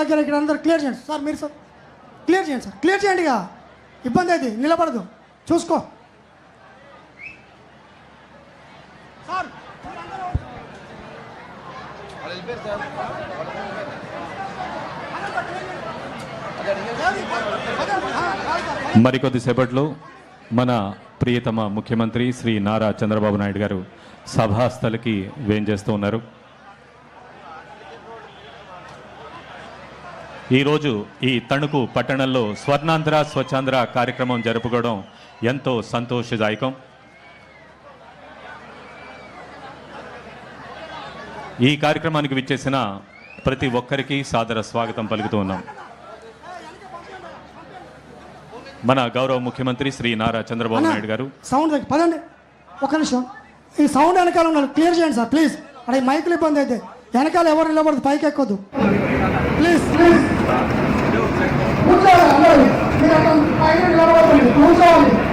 దగ్గర ఇక్కడ అందరూ క్లియర్ చేయండి. సార్ మీరు సార్ క్లియర్ చేయండి సార్ క్లియర్ చేయండి ఇక. ఇబ్బంది అయితే నిలబడదు. చూసుకో. సార్ మరికొద్దిసేపట్లో మన ప్రియతమ ముఖ్యమంత్రి శ్రీ నారా చంద్రబాబు నాయుడు గారు సభాస్థలికి వేంచేస్తూ ఉన్నారు. ఈరోజు ఈ తణుకు పట్టణంలో స్వర్ణాంధ్ర స్వచ్ఛాంధ్ర కార్యక్రమం జరుపుకోవడం ఎంతో సంతోషదాయకం. ఈ కార్యక్రమానికి విచ్చేసిన ప్రతి ఒక్కరికి సాదర స్వాగతం పలుకుతూ ఉన్నాం. మన గౌరవ ముఖ్యమంత్రి శ్రీ నారా చంద్రబాబు నాయుడు గారు. సౌండ్ పదండి. ఒక నిమిషం. ఈ సౌండ్ వెనకాల ఉన్నారు క్లియర్ చేయండి సార్ ప్లీజ్. అక్కడ ఈ మైకులు ఇబ్బంది అయితే వెనకాల ఎవరు నిలబడదు పైకి ఎక్కొద్దు ప్లీజ్ ప్లీజ్.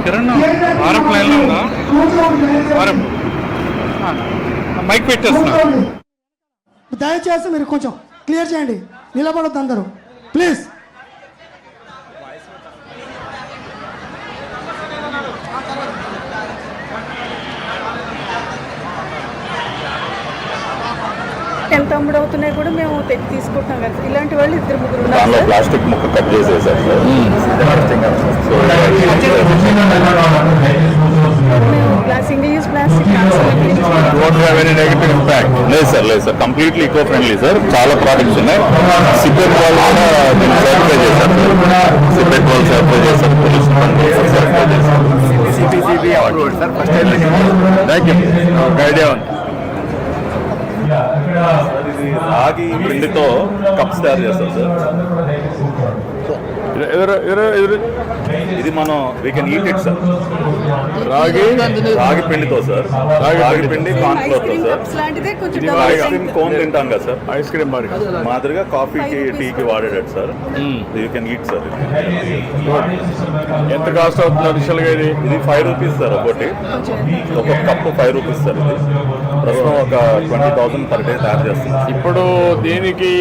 కిరణ్, ఏంటంటే ఆరప్ లైన్లో ఉందా? కూర్చోండి. మైక్ పెట్టేస్తున్నా దయచేసి మీరు కొంచెం క్లియర్ చేయండి నిలబడద్దు అందరూ ప్లీజ్ ఎంత అమ్ముడవుతున్నాయి కూడా మేము తెచ్చి తీసుకుంటున్నాం కదా. సార్. ఇలాంటి వాళ్ళు ఇద్దరు ముగ్గురు ఉన్నారు ప్లాస్టిక్ ముక్క కట్ చేసేసారు single use plastic don't have any negative impact లేదు సార్ లేదు sir. Completely eco friendly sir. చాలా ప్రోడక్ట్స్ ఉన్నాయి. సిపెట్ వాళ్ళు కూడా దీన్ని సర్టిఫై చేశారు సిపెట్ వాళ్ళు సర్టిఫై చేశారు. పొల్యూషన్ సర్టిఫై చేశారు. థ్యాంక్ యూ ఐడియా ఉంది. రాగి పిండితో కప్స్ తయారు చేస్తారు సార్. ఇది మనం we can eat it sir రాగి రాగి పిండితో సార్ రాగి పిండి కార్న్ ఐస్ ఫ్లోర్తో క్రీమ్ సార్ కప్స్ లాంటిదే కొంచెం ఇది double ice size. Cream cone తింటాం కదా సార్ ఐస్ క్రీమ్ మరి మాదిరిగా కాఫీకి టీకి వాడేటట్టు sir you can eat sir ఎంత కాస్ట్ అవుతుంది అడిషనల్గా ఇది? ఇది ఫైవ్ రూపీస్ సార్ ఒకటి ఒక కప్పు ఫైవ్ రూపీస్ సార్ ఇది. ప్రస్తుతం ఒక ట్వంటీ థౌసండ్ పర్ డే తయారు చేస్తుంది. ఇప్పుడు దీనికి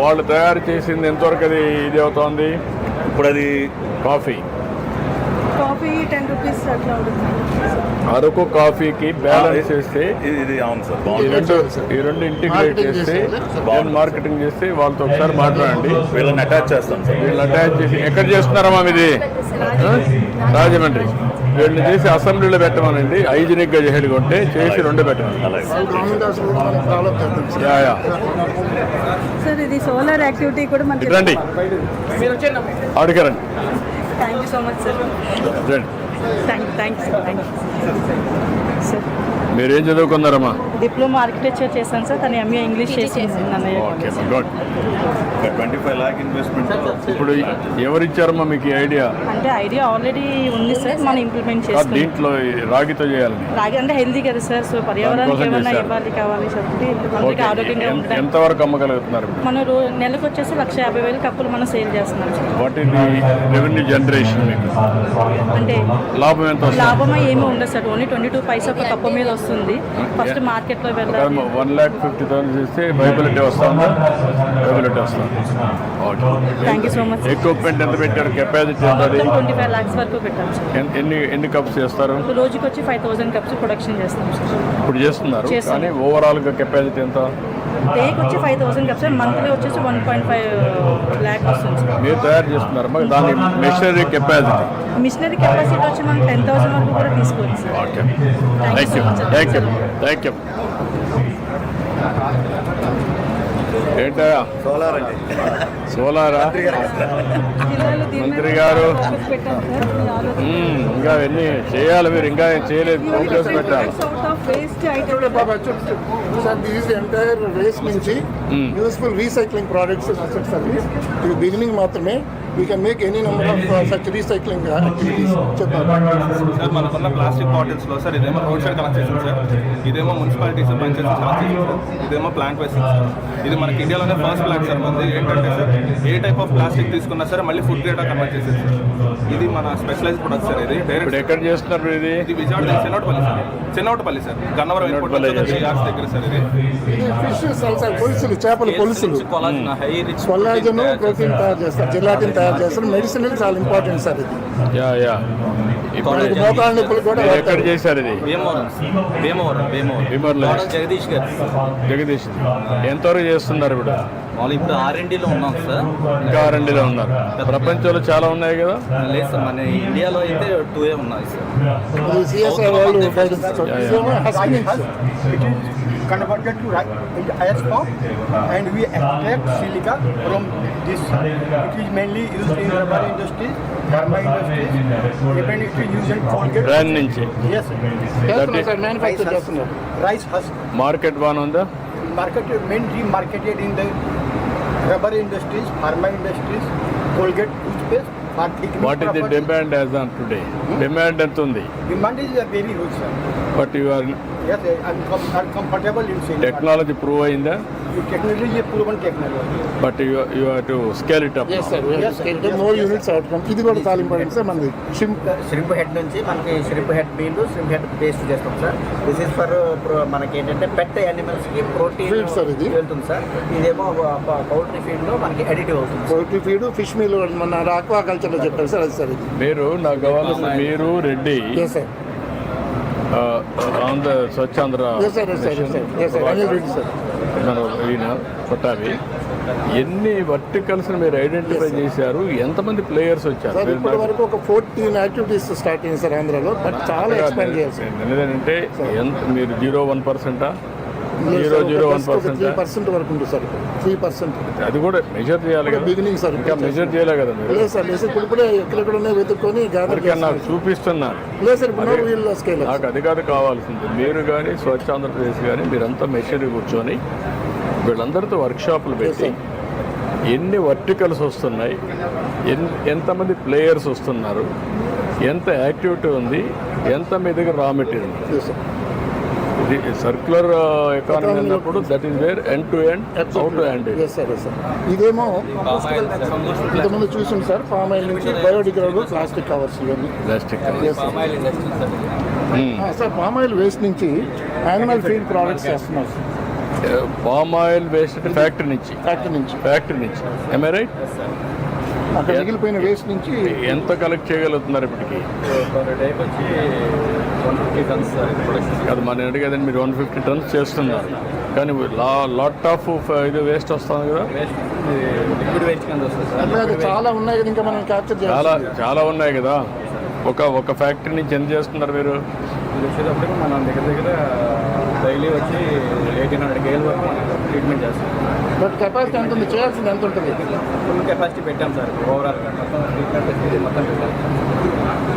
వాళ్ళు తయారు చేసింది ఎంతవరకు అది ఇది అవుతోంది? ఇప్పుడు అది కాఫీ. కాఫీ టెన్ రూపీస్ అట్లా ఉంటుంది. అరకు కాఫీకి బ్యాలెన్స్ చేస్తే ఇది ఇది అవును సార్. ఈ బాగుంది రెండు ఈ రెండు ఇంటిగ్రేట్ చేస్తే బాగుంది. మార్కెటింగ్ చేస్తే వాళ్ళతో ఒకసారి మాట్లాడండి. వీళ్ళని అటాచ్ చేస్తాం సార్. వీళ్ళు అటాచ్ చేసి ఎక్కడ చేస్తున్నారమ్మా ఇది రాజమండ్రి. వీళ్ళని చేసి అసెంబ్లీలో పెట్టమనండి. హైజీనిక్గా చేసేది కొంటే చేసి రెండు పెట్టమని అలాగే యా యా. సార్ ఇది సోలార్ యాక్టివిటీ కూడా మనకి ఇటు రండి. అడిగారండి thank you so much sir రండి. Thank sir thank you sir మీరేం చదువుకున్నారమ్మా? డిప్లొమా ఆర్కిటెక్చర్ చేశాను సార్. తను ఎంఏ ఇంగ్లీష్ చేసింది అన్నయ్య okay good twenty five lakh investment ఇప్పుడు ఎవరు ఇచ్చారమ్మా మీకు ఈ ఐడియా అంటే ఐడియా ఆల్రెడీ ఉంది సార్. మనం ఇంప్లిమెంట్ చేస్తాం దీంట్లో రాగితో చేయాలని రాగి అంటే హెల్దీ కదా సార్. సో పర్యావరణానికి చేశారు. ఇవ్వాలి కావాలి చెప్పి ఆరోగ్యంగా ఎంత- ఉంటాయి ఎంతవరకు అమ్మగలుగుతున్నారు మనం నెలకు వచ్చేసి లక్ష యాభై వేలు కప్పులు మనం సేల్ చేస్తున్నాం సార్. వాట్ ఇది రెవెన్యూ జనరేషన్ అంటే లాభం ఎంత లాభమా ఏమీ ఉండదు sir. Only twenty two paisa ఒక కప్పు మీద వస్తుంది. ఫస్ట్ మార్కెట్లో వెళ్ళాలి వన్ ల్యాక్ ఫిఫ్టీ థౌసండ్ చేస్తే వైబిలిటీ వస్తుందా. వైబిలిటీ వస్తుంది. Thank you so much equipment ఎంత పెట్టారు? కెపాసిటీ ట్వంటీ ఫైవ్ లాక్స్ వరకు పెట్టాం ఎన్ని ఎన్ని కప్స్ చేస్తారు? రోజుకి వచ్చి ఫైవ్ థౌసండ్ కప్స్ ప్రొడక్షన్ చేస్తాం ఇప్పుడు చేస్తున్నారు. చేస్తాం. కానీ ఓవరాల్గా కెపాసిటీ ఎంత? డేకి వచ్చి ఫైవ్ థౌసండ్ కప్స్ మంత్లీ వచ్చేసి వన్ పాయింట్ ఫైవ్ ల్యాక్ వస్తుంది మీరు తయారు చేస్తున్నారు దాని మెషినరీ కెపాసిటీ మిషనరీ కెపాసిటీ వచ్చి మనం టెన్ థౌసండ్ వరకు కూడా తీసుకోవచ్చు sir. Okay. Thank you thank you thank you ఏంటా సోలార్? అండి సోలారా మంత్రి గారు. ఇంకా ఎన్ని చేయాలి మీరు ఇంకా ఏం చేయలేదు. ప్రోగ్రెస్ పెట్టాలి. ఎంటైర్ వేస్ట్ నుంచి యూస్ఫుల్ రీసైక్లింగ్ ప్రోడక్ట్స్ సర్వీస్ ఇది బిగినింగ్ మాత్రమే. Make any number of uh, such recycling uh, activities. చెప్పండి సార్ మనకున్న ప్లాస్టిక్ బాటిల్స్లో సార్ ఇదేమో రోడ్ సైడ్ కలెక్ట్ చేసింది సార్ ఇదేమో మున్సిపాలిటీస్ పంచాయతీస్ కలెక్ట్ చేసింది సార్ ఇదేమో ప్లాంట్ వేసింది సార్ ఇది మనకి ఇండియాలోనే ఫస్ట్ ప్లాంట్ సార్ మనది. ఏంటంటే sir a type of plastic తీసుకున్నా సరే మళ్ళీ ఫుడ్ గ్రేడ్ కన్వర్ట్ చేసేది సార్ ఇది మన స్పెషలైజ్ ప్రొడక్ట్ సార్ ఇది. డైరెక్ట్ ఎక్కడ చేస్తున్నారు ఇది? ఇది Vijayawada Chinnotapalli sir Chinnotapalli sir Gannavaram airport దగ్గర సార్ ఇది. ఫిష్ సార్ పులుసులు చేపల పులుసులు. కొల్లాజను ప్రోటీన్ తయారు చేస్తారు. జిలాటిన్ తయారు చేస్తారు. మెడిసిన్ చాలా ఇంపార్టెంట్ సార్ ఇది. యా మోకాళ్ళ నొప్పులు కూడా ఎక్కడ. చేశారు ఇది? భీమవరం. భీమవరం భీమవరం. భీమవరంలో. మోడల్ జగదీష్ గారు. జగదీష్. ఎంతవరకు చేస్తున్నారు ఇప్పుడు? వాళ్ళు ఇప్పుడు ఆర్ఎండిలో ఉన్నాం సార్. ఇంకా రెండులో ఉన్నారు. ప్రపంచంలో చాలా ఉన్నాయి కదా? లేదు సార్ మన ఇండియాలో అయితే టూ ఏ ఉన్నాయి sir. Converted to form and we extract silica from this. It is mainly used in rubber industries, pharma industries, even it is used in Colgate. Brand నుంచి Yes, sir. rice husk. Rice husk. Market బాగానే ఉందా Marketed, mainly marketed in the rubber industries, pharma industries, Colgate toothpaste, what is the demand as on today? Demand ఎంత ఉంది? But you are technology proved అయిందా? But you you have to scale it up sir more units outcome ఇది కూడా చాలా important sir మనది. Shrimp shrimp head నుంచి మనకి shrimp head meal shrimp head paste చేస్తాం సార్ దిస్ ఇస్ ఫర్ మనకి ఏంటంటే పెట్ యానిమల్స్కి ప్రోటీన్ Feed, sir, ఇది. వెళ్తుంది సార్ ఇదేమో పౌల్ట్రీ ఫీడ్లో మనకి అడిటివ్ అవుతుంది పౌల్ట్రీ ఫీడ్ ఫిష్ మీల్ మన ఆక్వా కల్చర్లో చెప్పారు సార్ అది సార్ ఇది. మీరు నాకు కావాల్సిన మీరు Reddy yes sir the Swachhandhra మన ఈయన కొట్టావి ఎన్ని వర్టికల్స్ మీరు ఐడెంటిఫై చేశారు? ఎంతమంది ప్లేయర్స్ వచ్చారు? ఇప్పటి వరకు ఒక ఫోర్టీన్ యాక్టివిటీస్ స్టార్ట్ అయింది సార్ ఆంధ్రాలో బట్ చాలా ఎక్స్పాండ్ చేయాలి ఎందుకంటే ఎంత మీరు zero one పర్సెంటా zero zero one percent three percent వరకు ఉంటుంది సార్ త్రీ పర్సెంట్ అది కూడా మెజర్ చేయాలి కదా. బిగినింగ్ సార్ ఇంకా మెజర్ చేయలే కదా మీరు? లేదు సార్ లేదు సార్ ఇప్పుడు ఇప్పుడే ఎక్కడెక్కడ ఉన్నాయి వెతుక్కొని గ్యాదర్ ఊరికే నాకు చూపిస్తున్నారు లేదు సార్ ఇప్పుడు స్కేల్ నాకు అది కాదు కావాల్సింది. మీరు కానీ స్వచ్ఛ ఆంధ్రప్రదేశ్ కానీ మీరంతా మెషినరీ కూర్చొని వీళ్ళందరితో వర్క్షాపులు పెట్టి ఎన్ని వర్టికల్స్ వస్తున్నాయి ఎన్ ఎంతమంది ప్లేయర్స్ వస్తున్నారు ఎంత యాక్టివిటీ ఉంది ఎంత మీ దగ్గర రా మెటీరియల్ సర్క్యులర్ ఎకానమీ అన్నప్పుడు that is where end to end out to end yes sir yes sir ఇదేమో ఇంతకుముందు చూసింది సార్ పామ్ ఆయిల్ నుంచి బయోడిగ్రేడబుల్ ప్లాస్టిక్ కవర్స్ ఇవన్నీ. Plastic sir palm oil waste నుంచి యానిమల్ ఫీడ్ ప్రోడక్ట్స్ చేస్తున్నారు palm oil waste factory నుంచి. Factory నుంచి. Factory నుంచి. ఎంఐ రైట్ అక్కడ మిగిలిపోయిన వేస్ట్ నుంచి ఎంత కలెక్ట్ చేయగలుగుతున్నారు ఇప్పటికి? అది మన అడిగేదని మీరు వన్ ఫిఫ్టీ టన్స్ చేస్తున్నారు. కానీ లా లాట్ ఆఫ్ ఇది వేస్ట్ వస్తుంది కదా? లిక్విడ్ వేస్ట్ కింద వస్తుంది సార్. అట్లాగే చాలా ఉన్నాయి కదా ఇంకా మనం క్యాప్చర్ చాలా చేయాలి చాలా ఉన్నాయి కదా? ఒక ఒక ఫ్యాక్టరీ నుంచి ఎంత చేస్తున్నారు మీరు? ఇది వచ్చేటప్పటికి మనం దగ్గర దగ్గర డైలీ వచ్చి ఎయిటీన్ హండ్రెడ్ కేల్ వరకు ట్రీట్మెంట్ చేస్తాం. బట్ కెపాసిటీ ఎంత ఉంది? చేయాల్సింది ఎంత ఉంటుంది? ఫుల్ కెపాసిటీ పెట్టాం సార్. ఓవరాల్ మొత్తం ట్రీట్మెంట్ మొత్తం పెట్టాం.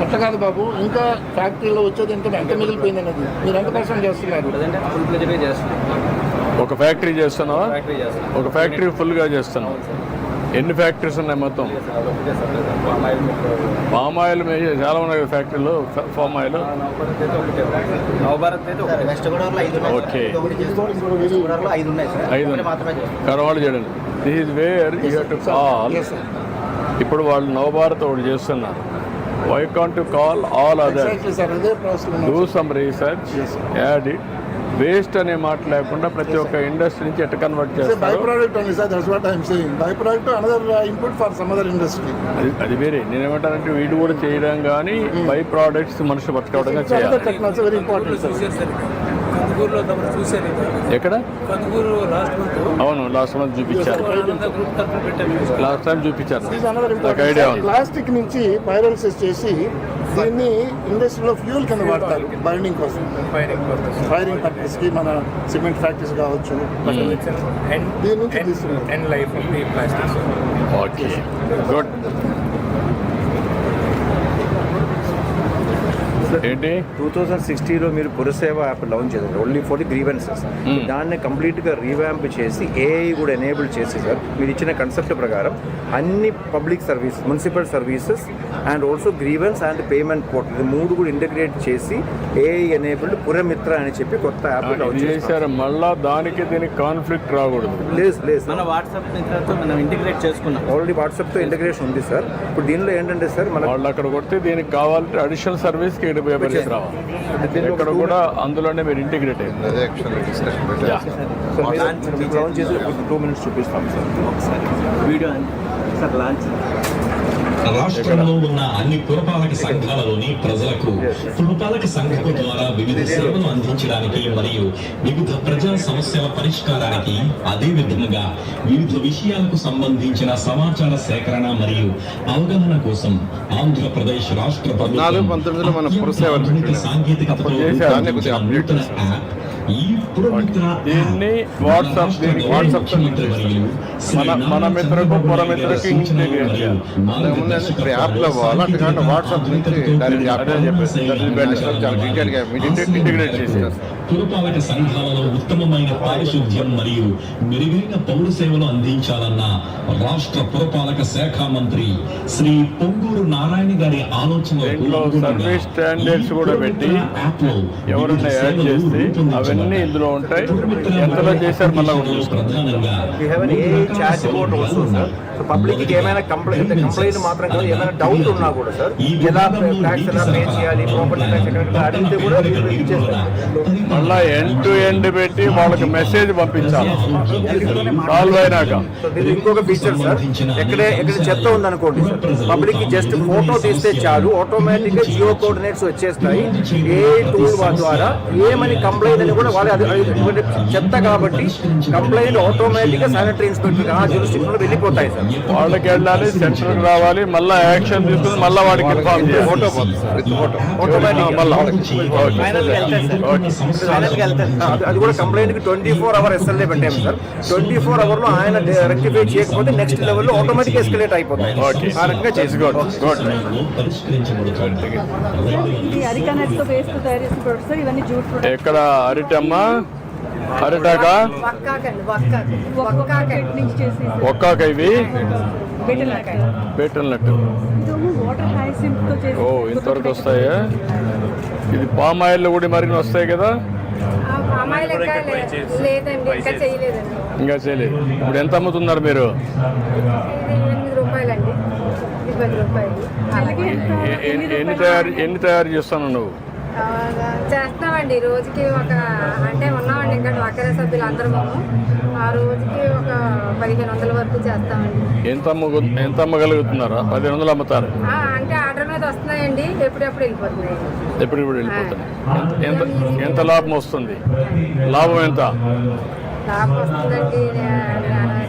అట్లా కాదు బాబు. ఇంకా ఫ్యాక్టరీలో వచ్చేది ఎంత? ఎంత మిగిలిపోయింది అనేది? మీరు ఎంత పర్సెంట్ చేస్తున్నారు? ఫుల్ ప్లెజర్గా చేస్తున్నాం. ఒక ఫ్యాక్టరీ చేస్తున్నావా? ఫ్యాక్టరీ చేస్తున్నాం. ఒక ఫ్యాక్టరీ ఫుల్గా చేస్తున్నావు ఎన్ని ఫ్యాక్టరీస్ ఉన్నాయి మొత్తం? పామ్ ఆయిల్ చాలా ఉన్నాయి ఫ్యాక్టరీలో పామ్ ఆయిల్? ఓకే. ఐదు కరవాళ్ళు చేయడం. This is where you to call Yes, sir. ఇప్పుడు వాళ్ళు నవభారత్ ఒకటి చేస్తున్నారు. Why can't to call all other do some research add it waste అనే మాట లేకుండా ప్రతి ఒక్క ఇండస్ట్రీ నుంచి ఎట్ట కన్వర్ట్ బై చేస్తారు? Product only sir that's what I'm saying by product another input for some other industry అది అది వేరే. నేనేమంటానంటే వీడు కూడా చేయడం కానీ బై ప్రోడక్ట్స్ మనుషులు పట్టుకోవడంగా చేయాలి. టెక్నాలజీ వెరీ ఇంపార్టెంట్ సార్ కందుకూరులో తమరు చూశారు ఎక్కడ? కందుకూరు లాస్ట్ మంత్ అవును లాస్ట్ మంత్ చూపించారు. లాస్ట్ టైం చూపించారు. నాకు ఐడియా ప్లాస్టిక్ నుంచి పైరోలిసిస్ చేసి దీన్ని ఇండస్ట్రీలో ఫ్యూల్ కింద వాడతారు బర్నింగ్ కోసం. ఫైరింగ్ పర్పస్కి మన సిమెంట్ ఫ్యాక్టరీస్ కావచ్చు అండ్ దీని నుంచి తీసుకున్నారు. ఓకే గుడ్ ఏంటి? టూ థౌజండ్ సిక్స్టీలో మీరు పురసేవ యాప్ లాంచ్ చేశారు. ఓన్లీ ఫర్ ది గ్రీవెన్సెస్ దాన్ని కంప్లీట్గా రీవ్యాంప్ చేసి ఏఐ కూడా ఎనేబుల్ చేసి సార్ మీరు ఇచ్చిన కన్సెప్ట్ ప్రకారం అన్ని public service municipal services and also grievance and payment portal ఇది మూడు కూడా ఇంటిగ్రేట్ చేసి ఏఐ ఎనేబుల్డ్ పురమిత్ర అని చెప్పి కొత్త యాప్ లాంచ్ చేశారు. మళ్ళా దానికి దీనికి కాన్ఫ్లిక్ట్ రాకూడదు. లేదు లేదు. మన వాట్సాప్ మిత్రతో మనం ఇంటిగ్రేట్ చేసుకున్నాం. ఆల్రెడీ వాట్సాప్తో ఇంటిగ్రేషన్ ఉంది సార్. ఇప్పుడు దీనిలో ఏంటంటే సార్ మన వాళ్ళు అక్కడ కొడితే దీనికి కావాలంటే అడిషనల్ సర్వీస్కి పేపర్ రావాలి. ఇక్కడ కూడా అందులోనే మీరు ఇంటిగ్రేట్ మినిట్స్ చూపిస్తాం సార్. వీడియో సార్ లాంచ్ రాష్ట్రంలో ఉన్న అన్ని పురపాలక సంఘాలలోని ప్రజలకు పురపాలక సంఘం ద్వారా వివిధ సేవలు అందించడానికి మరియు వివిధ ప్రజా సమస్యల పరిష్కారానికి అదే విధంగా వివిధ విషయాలకు సంబంధించిన సమాచార సేకరణ మరియు అవగాహన కోసం ఆంధ్రప్రదేశ్ రాష్ట్ర ప్రభుత్వం సాంకేతికతతో నూతన యాప్ దీన్ని వాట్సాప్ దీనికి వాట్సాప్ మన మన మిత్రకు పురమిత్రకి ఇంటిగ్రేట్ చేయాలి యాప్లో వాట్సాప్ నుంచి అదే చెప్పేసి that is better. చాలా డీటెయిల్గా ఇంటిగ్రేట్ చేసి పురపాలక సంఘాలలో ఉత్తమమైన పారిశుద్ధ్యం మరియు మెరుగైన పౌర సేవలు అందించాలన్న రాష్ట్ర పురపాలక శాఖ మంత్రి శ్రీ పొంగూరు నారాయణ గారి దీంట్లో సర్వీస్ స్టాండర్డ్స్ కూడా పెట్టి ఎవరైనా యాడ్ చేస్తే అవన్నీ ఇందులో ఉంటాయి. ఎంతలో చేశారు మళ్ళీ ఏ చాట్ బోర్డ్ వస్తుంది సార్ పబ్లిక్ ఏమైనా కంప్లైంట్ కంప్లైంట్ మాత్రం కాదు ఏమైనా డౌట్ ఉన్నా కూడా సార్ ఎలా ట్యాక్స్ ఎలా పే చేయాలి ప్రాపర్టీ ట్యాక్స్ ఎక్కడ అడిగితే కూడా మళ్ళా ఎండ్ టు ఎండ్ పెట్టి వాళ్ళకి మెసేజ్ పంపించాలి. సాల్వ్ అయినాక. ఇంకొక ఫీచర్ సార్ ఎక్కడే ఎక్కడ చెత్త ఉందనుకోండి సార్ పబ్లిక్ జస్ట్ ఫోటో తీస్తే చాలు ఆటోమేటిక్గా జియో కోఆర్డినేట్స్ వచ్చేస్తాయి. ఏ టూల్ ద్వారా ఏమని కంప్లైంట్ అని కూడా వాళ్ళు అది- అది ఎందుకంటే చెత్త కాబట్టి కంప్లైంట్ ఆటోమేటిక్గా శానిటరీ ఇన్స్పెక్టర్ ఆ jurisdiction లో వెళ్ళిపోతాయి సార్. వాళ్ళకి వెళ్ళాలి సెంటర్కి రావాలి మళ్ళీ యాక్షన్ తీసుకుని మళ్ళీ వాడికి ఇన్ఫార్మ్ చేయాలి. ఫోటో ఆటోమేటిక్ మళ్ళీ అది- అది కూడా కంప్లైంట్కి ట్వంటీ ఫోర్ అవర్ ఎస్ఎల్ఏ పెట్టాము సార్. ట్వంటీ ఫోర్ అవర్లో ఆయన రెక్టిఫై చేయకపోతే నెక్స్ట్ లెవెల్లో ఆటోమేటిక్ ఎస్కలేట్ అయిపోతాయి. ఓకే ఆ రకంగా చేసి గుడ్ గుడ్ ఎక్కడ అరిటమ్మ అరిటాక ఒక్కాక ఇవి? చేసి ఓ ఇంతవరకు వస్తాయా? ఇది పామ్ ఆయిల్ కూడా మరిన్ని వస్తాయి కదా? ఇంకా చేయలేదండి. ఇంకా చేయలేదు. ఇప్పుడు ఎంత అమ్ముతున్నారు మీరు? ఎన్ని తయారు ఎన్ని తయారు చేస్తాను నువ్వు చేస్తామండి. రోజుకి ఒక అంటే ఉన్నామండి ఇంకా డ్వాకరా సభ్యులు అందరము ఆ రోజుకి ఒక పదిహేను వందల వరకు చేస్తామండి. ఎంత అమ్మ ఎంత అమ్మగలుగుతున్నారా పదిహేను వందలు అమ్ముతారు. ఆ, అంటే ఆర్డర్ మీద వస్తున్నాయండి. ఎప్పుడెప్పుడు వెళ్ళిపోతున్నాయి. ఎప్పుడు ఇప్పుడు ఎంత ఎంత ఎంత లాభం వస్తుంది? లాభం ఎంత? లాభం వస్తుందండి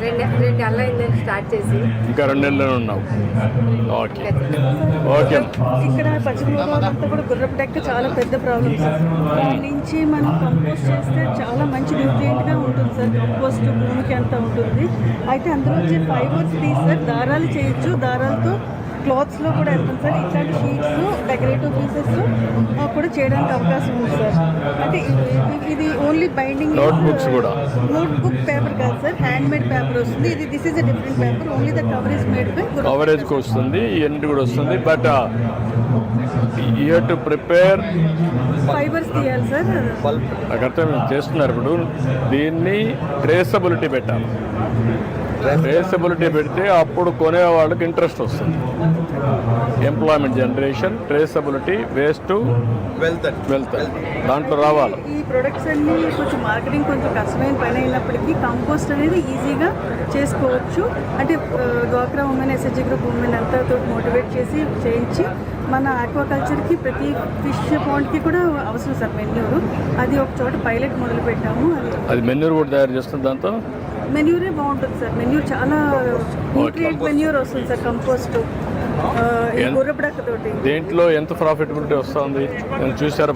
రెండు రెండు నెలలు అయిందండి స్టార్ట్ చేసి. ఇంకా రెండు నెలలు ఉన్నావు. ఓకే. ఓకే. ఇక్కడ పశ్చిమ గోదావరి అంతా కూడా గుర్రపు డెక్క చాలా పెద్ద ప్రాబ్లం సార్ దాని నుంచి మనం కంపోస్ట్ చేస్తే చాలా మంచి న్యూట్రియంట్గా ఉంటుంది సార్. కంపోస్ట్ భూమికి అంతా ఉంటుంది. అయితే అందులో వచ్చే ఫైబర్స్ తీసి సార్ దారాలు చేయొచ్చు. దారాలతో క్లాత్స్లో కూడా వెళ్తుంది సార్. ఇట్లాంటి షీట్స్ డెకరేటివ్ పీసెస్ కూడా చేయడానికి అవకాశం ఉంది సార్. అంటే ఇది- ఓన్లీ బైండింగ్ Notebooks కూడా. నోట్ బుక్ పేపర్ కాదు సార్. హ్యాండ్ మేడ్ పేపర్ వస్తుంది. ఇది this is a different paper only the cover is made by కవరేజ్కి వస్తుంది. ఇవన్నీ కూడా వస్తుంది. But you to prepare fibres తీయాలి సార్. అర్థం చేస్తున్నారు ఇప్పుడు. దీన్ని ట్రేసబిలిటీ పెట్టాలి. ట్రేసబిలిటీ పెడితే అప్పుడు కొనే వాళ్ళకి ఇంట్రెస్ట్ వస్తుంది. Employment generation traceability waste wealth wealth దాంట్లో రావాలి. ఈ ప్రొడక్ట్స్ అన్ని కొంచెం మార్కెటింగ్ కొంచెం కష్టమైన పని అయినప్పటికీ కంపోస్ట్ అనేది ఈజీగా చేసుకోవచ్చు. అంటే డ్వాక్రా ఉమెన్ ఎస్ఎస్జి గ్రూప్ ఉమెన్ అంతా తోటి మోటివేట్ చేసి చేయించి మన ఆక్వాకల్చర్కి ప్రతి ఫిష్ పాండ్కి కూడా అవసరం సార్ మెన్యూరు. అది ఒక చోట పైలట్ మొదలు పెట్టాము అది అది మెన్యూర్ కూడా తయారు చేస్తుంది దాంతో? మెన్యూరే బాగుంటుంది సార్. మెన్యూర్ చాలా న్యూట్రియంట్ మెన్యూర్ వస్తుంది సార్ కంపోస్ట్ గుర్రపడక్కతోటి దేంట్లో ఎంత ప్రాఫిటబిలిటీ వస్తుంది? నేను చూసారు?